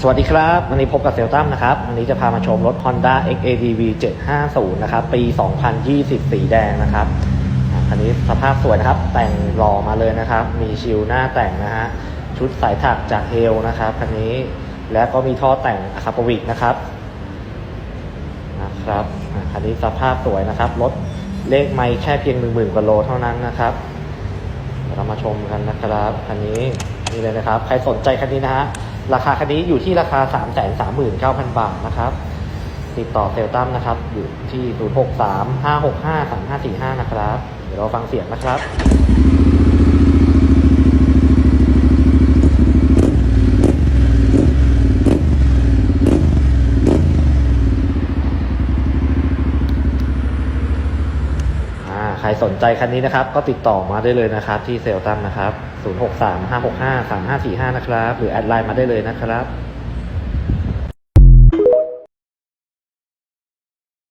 สวัสดีครับ วันนี้พบกับเซลตัมนะครับ วันนี้จะพามาชมรถ Honda XADV 750 นะครับ ปี 2020 สีแดงนะครับคันนี้สภาพสวยนะครับ แต่งหล่อมาเลยนะครับ มีชิลหน้าแต่งนะฮะ ชุดสายถักจากเฮลนะครับคันนี้ และก็มีท่อแต่งอะคาปวิกนะครับ นะครับ คันนี้สภาพสวยนะครับ รถเลขไม่แค่เพียง 10,000กว่าโลเท่านั้นนะครับ เรามาชมกันนะครับ คันนี้นี่เลยนะครับ ใครสนใจคันนี้นะฮะ ราคาคันนี้อยู่ที่ราคา 3 3 9 0 0 0 บาทนะครับ ติดต่อเซลตัมนะครับ อยู่ที่ 0 6 3 5 6 5 3 5 4 5 นะครับ เดี๋ยวเราฟังเสียงนะครับ อ่าใค รสนใจคันนี้นะครับ ก็ติดต่อมาได้เลยนะครับ ที่เซลตัมนะครับ 0 6 3 5 6 5 3 5 4 5 นะครับ หรือแอดไลน์มาได้เลยนะครับ